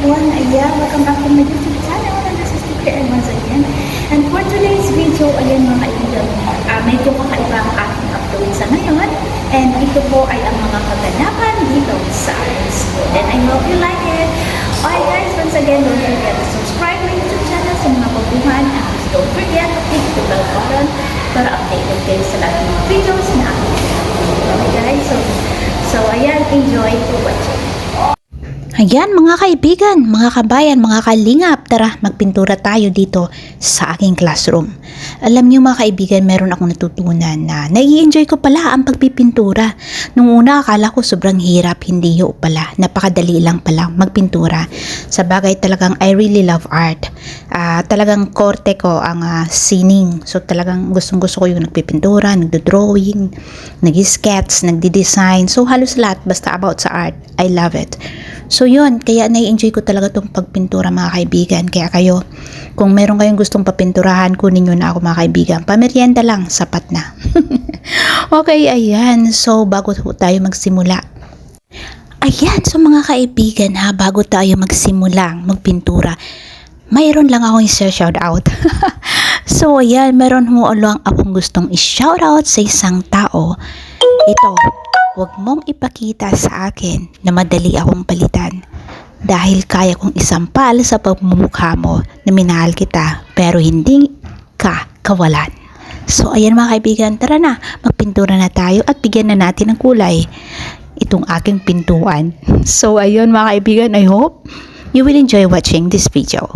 everyone. Ayan, welcome back to my YouTube channel. And this is Tita and once again. And for today's video, ayan mga kaibigan, uh, medyo kakaiba ang ating upload sa ngayon. And ito po ay ang mga kaganapan dito sa ating school. And I hope you like it. Okay guys, once again, don't forget to subscribe my YouTube channel sa mga baguhan. And don't forget to click the bell button para updated kayo sa lahat ng mga videos na aking Okay guys, so, so ayan, enjoy to watching. Ayan mga kaibigan, mga kabayan, mga kalingap, tara magpintura tayo dito sa aking classroom. Alam niyo mga kaibigan, meron akong natutunan na nai-enjoy ko pala ang pagpipintura. Nung una akala ko sobrang hirap, hindi yo pala, napakadali lang pala magpintura. Sa bagay talagang I really love art. Ah, talagang korte ko ang ah, sining. So talagang gustong gusto ko yung nagpipintura, nagdo-drawing, nag-sketch, nagdi-design. So halos lahat basta about sa art. I love it. So yun, kaya nai-enjoy ko talaga tong pagpintura mga kaibigan. Kaya kayo, kung meron kayong gustong papinturahan, kunin nyo na ako mga kaibigan. Pamerienda lang, sapat na. okay, ayan. So bago tayo magsimula, Ayan, so mga kaibigan ha, bago tayo magsimula magpintura, mayroon lang akong i-shout out. so ayan, meron mo lang akong gustong i-shout out sa isang tao. Ito, huwag mong ipakita sa akin na madali akong palitan. Dahil kaya kong isampal sa pagmumukha mo na minahal kita pero hindi ka kawalan. So ayan mga kaibigan, tara na, magpintura na tayo at bigyan na natin ng kulay itong aking pintuan. So ayun mga kaibigan, I hope you will enjoy watching this video.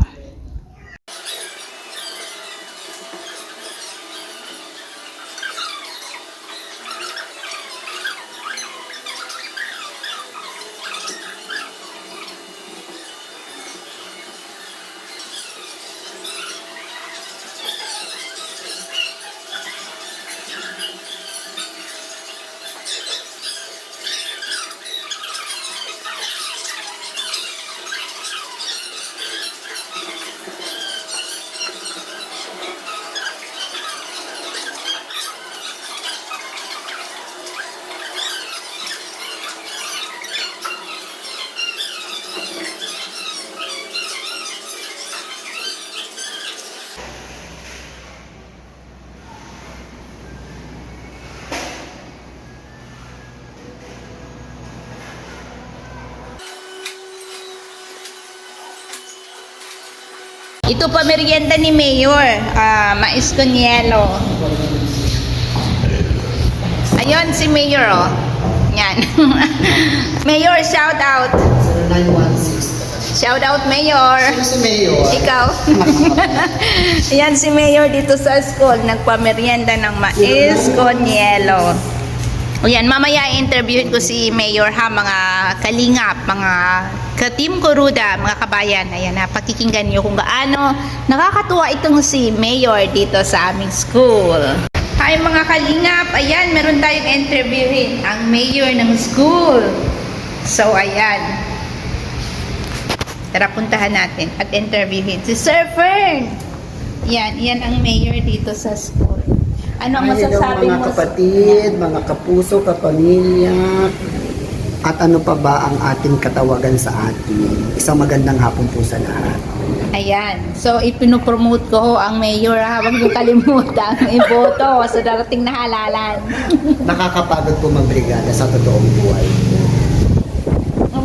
Ito pa merienda ni Mayor, ah, mais con yelo. Ayun si Mayor oh. Yan. Mayor, shout out. 0916. Shout out Mayor. Sino si Mayor? Ikaw. Yan si Mayor dito sa school, nagpamerienda ng mais con yelo. O yan, mamaya interviewin ko si Mayor ha, mga kalingap, mga ka-team Kuruda, mga kabayan. Ayan ha, pakikinggan niyo kung gaano nakakatuwa itong si Mayor dito sa aming school. Hi mga kalingap, ayan, meron tayong interviewin ang Mayor ng school. So ayan, Tara, puntahan natin at interviewin si Sir Fern. Yan, yan ang mayor dito sa school. Ano ang masasabi mga mo? kapatid, mga kapuso, kapamilya, at ano pa ba ang ating katawagan sa atin? Isang magandang hapon po sa lahat. Ayan. So, ipinopromote ko ang mayor ha. Huwag niyo kalimutan. Iboto sa darating na halalan. Nakakapagod po magbrigada sa totoong buhay.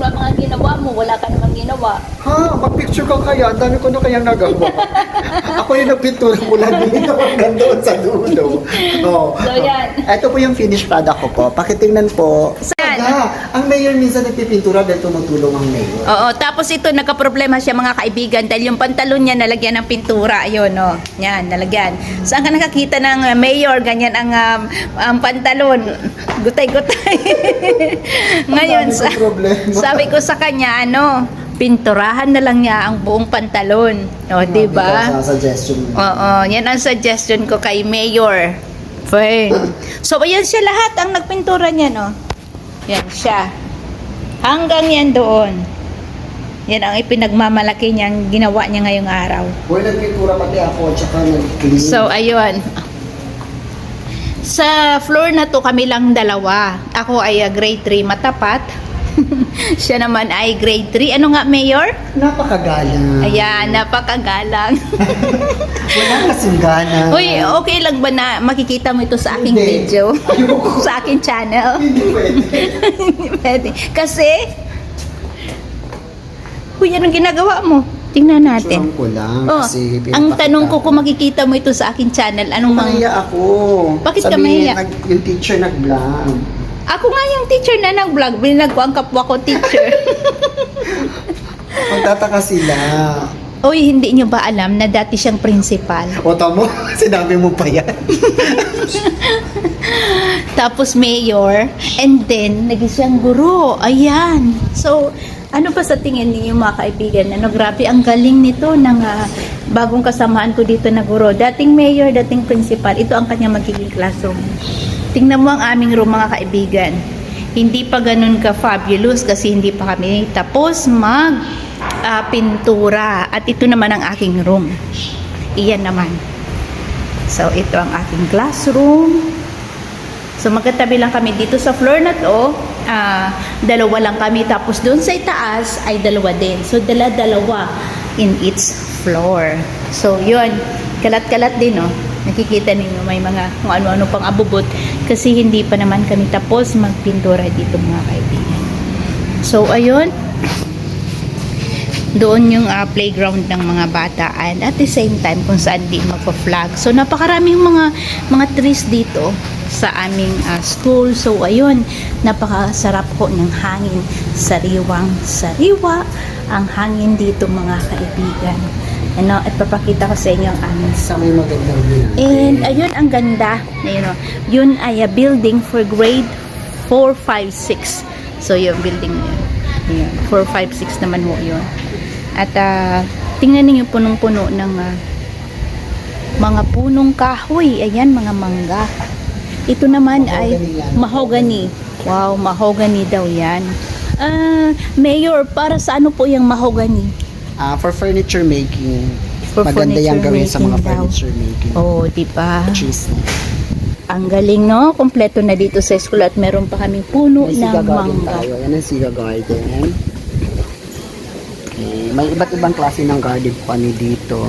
Ba mga ginawa mo? Wala ka namang ginawa. Ha, mag-picture ka kaya? Ang dami ko na kayang nagawa. Ako yung nagpintura mula dito hanggang doon sa dulo. Oh. So, yan. Ito po yung finished product ko po. Pakitingnan po. Yan. Saga, ang mayor minsan nagpipintura dahil tumutulong ang mayor. Oo, tapos ito nagka-problema siya mga kaibigan dahil yung pantalon niya nalagyan ng pintura. Ayun, oh. Yan, nalagyan. Saan ka nakakita ng uh, mayor, ganyan ang um, ang pantalon. Gutay-gutay. Ngayon, sa, sabi ko sa kanya, ano, pinturahan na lang niya ang buong pantalon. O, di ba? Suggestion. Oo, yan ang suggestion ko kay Mayor. Fern. So, ayan siya lahat ang nagpintura niya, no? Yan siya. Hanggang yan doon. Yan ang ipinagmamalaki niyang ginawa niya ngayong araw. Boy, nagpintura pati ako, tsaka nag-clean. So, ayun. Sa floor na to kami lang dalawa. Ako ay uh, grade 3 matapat. Siya naman ay grade 3. Ano nga, Mayor? Napakagalang. Ayan, napakagalang. Wala kasing gana. Uy, okay lang ba na makikita mo ito sa aking Hindi. video? Ayoko. sa aking channel? Hindi pwede. Hindi pwede. Kasi, Uy, anong ginagawa mo? Tingnan natin. Suram ko lang. Oh, kasi ang pinapakita tanong ko kung makikita mo ito sa aking channel, anong mga... Mahiya ako. Bakit ka Sabihin, mahiya? nag- yung teacher nag-vlog. Ako nga yung teacher na nag-vlog, binag ko ang kapwa ko teacher. Magtataka sila. Uy, hindi nyo ba alam na dati siyang principal? O tamo, sinabi mo pa yan. Tapos mayor, and then naging siyang guro. Ayan. So, ano pa sa tingin niyo mga kaibigan? Ano, grabe, ang galing nito ng ah, bagong kasamaan ko dito na guro. Dating mayor, dating principal, ito ang kanya magiging classroom. Tingnan mo ang aming room mga kaibigan. Hindi pa ganun ka fabulous kasi hindi pa kami tapos mag ah, pintura. At ito naman ang aking room. Iyan naman. So, ito ang aking classroom. So magkatabi lang kami dito sa floor na to, ah, dalawa lang kami. Tapos doon sa itaas ay dalawa din. So dala-dalawa in each floor. So yun, kalat-kalat din no. Nakikita ninyo may mga kung ano-ano pang abubot kasi hindi pa naman kami tapos magpintura dito mga kaibigan. So ayun, doon yung ah, playground ng mga bata and at the same time kung saan din magpa-flag. So napakaraming mga mga trees dito sa aming ah, school. So ayun, napakasarap po ng hangin. Sariwang sariwa ang hangin dito mga kaibigan. Ano, at papakita ko sa inyo ang aming Sa song. may magandang. And ayun ang ganda. Ayun, oh. Yun ay a building for grade 4, 5, 6. So yung building na yun. Ayun, 4, 5, 6 naman ho yun. At ah, tingnan niyo punong-puno ng ah, mga punong kahoy. Ayan, mga mangga. Ito naman ay Mahogany yan. mahogany. Wow, mahogany daw yan. Ah, Mayor, para sa ano po yung mahogany? Ah, for furniture making. For Maganda yung gawin sa mga daw. furniture making. Oh, di ba? Cheese. Ang galing, no? Kompleto na dito sa school at meron pa kaming puno May ng mangga. tayo. Yan ang Siga Garden. Okay. May iba't ibang klase ng garden kami dito.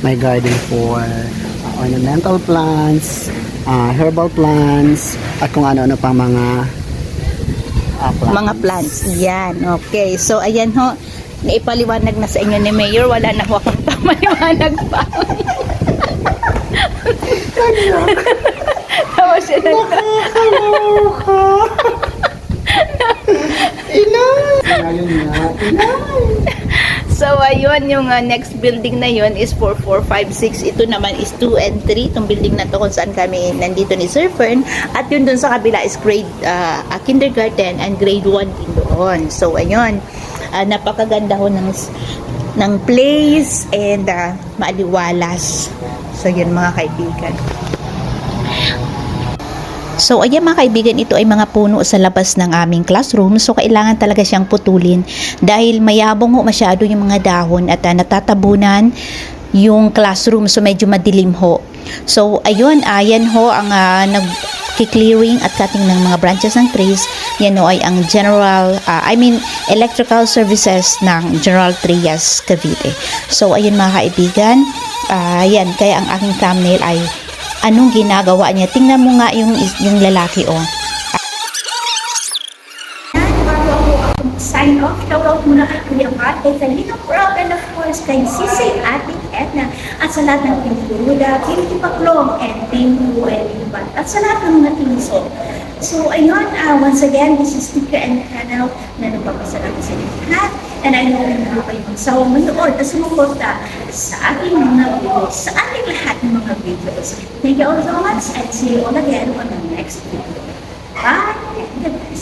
May garden for uh, ornamental plants, uh, herbal plants, at kung ano-ano pang mga uh, plants. Mga plants. Yan. Okay. So, ayan ho. Naipaliwanag na sa inyo ni Mayor. Wala na ho akong pamaliwanag pa. Tawa siya na. Ngayon na. So, ayun, yung uh, next building na yun is for 4, 5, 6. Ito naman is 2 and 3. Itong building na to kung saan kami nandito ni Sir Fern. At yun dun sa kabila is grade uh, kindergarten and grade 1 din doon. So, ayun. Uh, napakaganda ho ng, ng place and uh, maaliwalas. So, yun mga kaibigan. So ayan mga kaibigan, ito ay mga puno sa labas ng aming classroom. So kailangan talaga siyang putulin dahil mayabong ho masyado yung mga dahon at ah, natatabunan yung classroom. So medyo madilim ho. So ayun, ayan ho ang uh, nag clearing at cutting ng mga branches ng trees. Yan ho ay ang general, ah, I mean electrical services ng General Trias Cavite. So ayun mga kaibigan, ah, yan, kaya ang aking thumbnail ay anong ginagawa niya. Tingnan mo nga yung, yung lalaki, oh. Ako sign off, shoutout muna kay Kuya Pat, kay Kalina Proud, and of course kay Sisi, Ate Edna, at sa lahat ng Team Buruda, Team Tipaklong, and Team Buel Ibat, at sa lahat ng mga Team So. Ayun, uh, once again, this is Tika and Channel na nagpapasalamat sa inyo lahat. And I know na hindi kayo magsawang manood at sumuporta sa ating mga videos, sa ating lahat ng mga videos. Thank you all so much and see you all again on the next video. Bye!